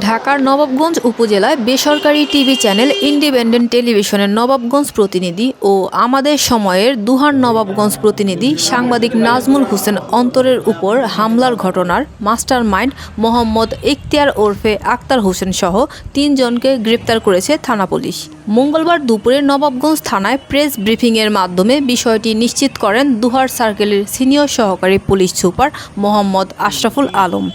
ঢাকার নবাবগঞ্জ উপজেলায় বেসরকারি টিভি চ্যানেল ইন্ডিপেন্ডেন্ট টেলিভিশনের নবাবগঞ্জ প্রতিনিধি ও আমাদের সময়ের দুহার নবাবগঞ্জ প্রতিনিধি সাংবাদিক নাজমুল হোসেন অন্তরের উপর হামলার ঘটনার মাস্টার মাইন্ড মোহাম্মদ ইখতিয়ার ওরফে আক্তার হোসেন সহ তিনজনকে গ্রেপ্তার করেছে থানা পুলিশ। মঙ্গলবার দুপুরে নবাবগঞ্জ থানায় প্রেস ব্রিফিংয়ের মাধ্যমে বিষয়টি নিশ্চিত করেন দুহার সার্কেলের সিনিয়র সহকারী পুলিশ সুপার মোহাম্মদ আশরাফুল আলম।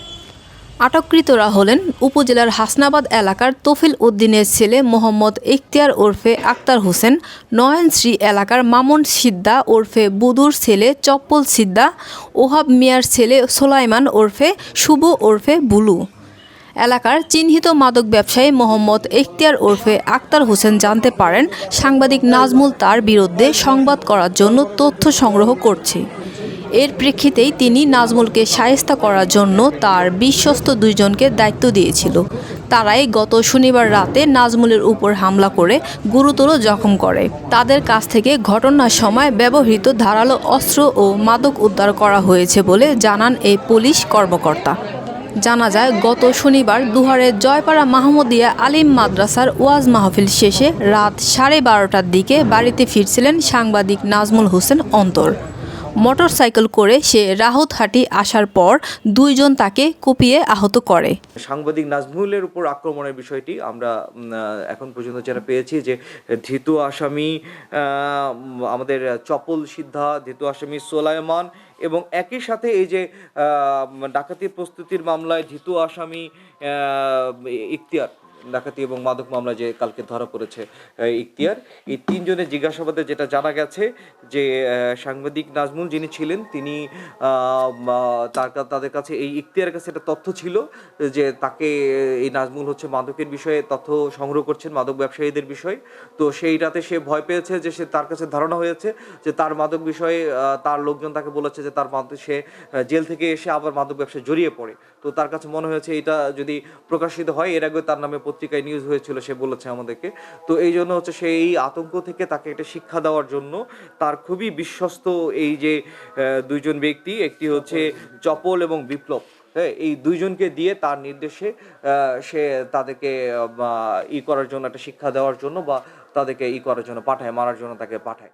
আটককৃতরা হলেন উপজেলার হাসনাবাদ এলাকার তফিল উদ্দিনের ছেলে মোহাম্মদ ইখতিয়ার ওরফে আক্তার হোসেন, নয়নশ্রী এলাকার মামুন সিদ্দা ওরফে বুদুর ছেলে চপ্পল সিদ্দা, ওহাব মিয়ার ছেলে সোলাইমান ওরফে শুভ ওরফে বুলু। এলাকার চিহ্নিত মাদক ব্যবসায়ী মোহাম্মদ ইখতিয়ার ওরফে আক্তার হোসেন জানতে পারেন, সাংবাদিক নাজমুল তার বিরুদ্ধে সংবাদ করার জন্য তথ্য সংগ্রহ করছে। এর প্রেক্ষিতেই তিনি নাজমুলকে সায়স্তা করার জন্য তার বিশ্বস্ত দুইজনকে দায়িত্ব দিয়েছিল। তারাই গত শনিবার রাতে নাজমুলের উপর হামলা করে গুরুতর জখম করে। তাদের কাছ থেকে ঘটনার সময় ব্যবহৃত ধারালো অস্ত্র ও মাদক উদ্ধার করা হয়েছে বলে জানান এই পুলিশ কর্মকর্তা। জানা যায়, গত শনিবার দুহারের জয়পাড়া মাহমুদিয়া আলিম মাদ্রাসার ওয়াজ মাহফিল শেষে রাত সাড়ে বারোটার দিকে বাড়িতে ফিরছিলেন সাংবাদিক নাজমুল হোসেন অন্তর। মোটরসাইকেল করে সে রাহতহাটি আসার পর দুইজন তাকে কুপিয়ে আহত করে। সাংবাদিক নাজমুলের উপর আক্রমণের বিষয়টি আমরা এখন পর্যন্ত যারা পেয়েছি যে ধৃত আসামি আমাদের চপল সিদ্ধা ধৃত আসামি সোলাইমান এবং একই সাথে এই যে আহ, ডাকাতি প্রস্তুতির মামলায় ধৃত আসামি ইখতিয়ার। ডাকাতি এবং মাদক মামলা যে কালকে ধরা পড়েছে ইখতিয়ার। এই তিনজনের জিজ্ঞাসাবাদে যেটা জানা গেছে যে সাংবাদিক নাজমুল যিনি ছিলেন, তিনি তার তাদের কাছে এই ইখতিয়ারের কাছে একটা তথ্য ছিল যে তাকে, এই নাজমুল হচ্ছে মাদকের বিষয়ে তথ্য সংগ্রহ করছেন, মাদক ব্যবসায়ীদের বিষয়ে। তো সেই রাতে সে ভয় পেয়েছে যে সে তার কাছে ধারণা হয়েছে যে তার মাদক বিষয়ে তার লোকজন তাকে বলেছে যে তার সে জেল থেকে এসে আবার মাদক ব্যবসায় জড়িয়ে পড়ে। তো তার কাছে মনে হয়েছে এটা যদি প্রকাশিত হয়, এর আগে তার নামে পত্রিকায় নিউজ হয়েছিল, সে বলেছে আমাদেরকে। তো এই জন্য হচ্ছে সেই আতঙ্ক থেকে তাকে একটা শিক্ষা দেওয়ার জন্য তার খুবই বিশ্বস্ত এই যে দুইজন ব্যক্তি, একটি হচ্ছে চপল এবং বিপ্লব। হ্যাঁ এই দুইজনকে দিয়ে তার নির্দেশে সে তাদেরকে ই করার জন্য, একটা শিক্ষা দেওয়ার জন্য বা তাদেরকে ই করার জন্য, পাঠায়, মারার জন্য তাকে পাঠায়।